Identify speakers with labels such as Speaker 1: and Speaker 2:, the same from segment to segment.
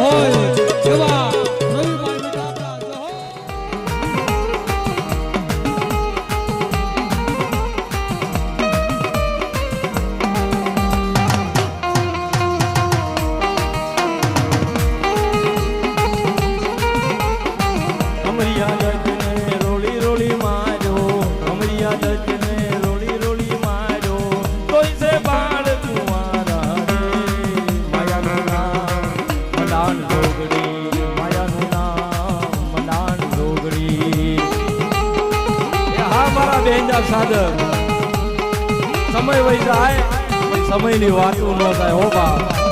Speaker 1: હોય એવા સાદર સમય વહી જાય સમયની વાતો ન થાય હો બા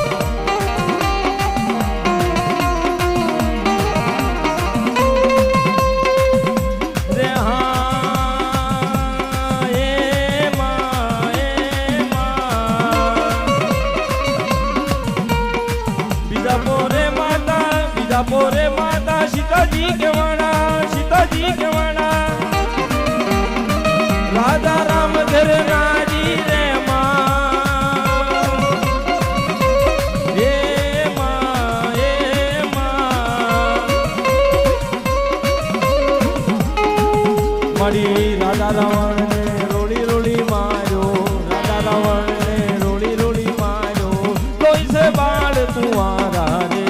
Speaker 1: મારી રાધા રાવણ ને રોડી રોડી માર્યો. રાધા રાવણ ને રોડી રોડી માર્યો. કોઈ છે બાળ તું આરા રે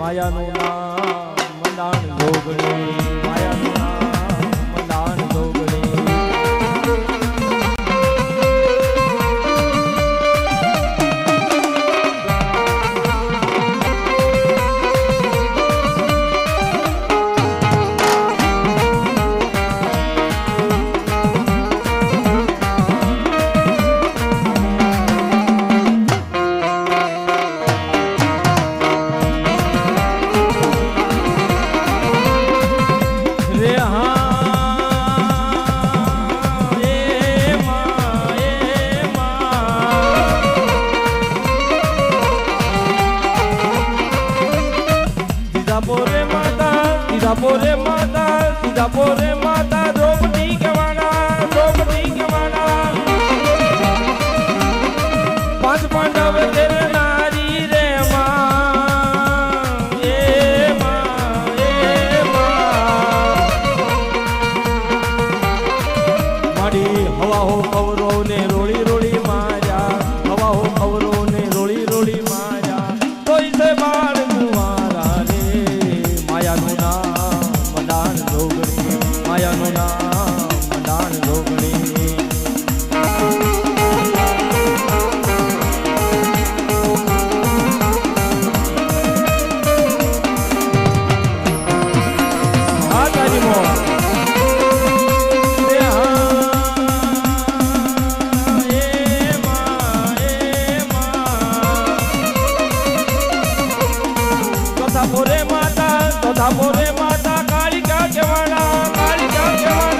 Speaker 1: માયાનું નામ મંડાણ જોગણી માયાનું નામ માતા દીધા પોરે માતા દીધા પોરે માતા, દ્રૌપદી કહેવાના દ્રૌપદી કહેવાના. પાંચ પાંડવ તેરે નારી રે માં, એ માં એ માં. માડી હવા હો કૌરવ ને રોળી જાણ જોગણી તથા મોરે માતા તથા મોરે માતા કાળિકા કેવાડા.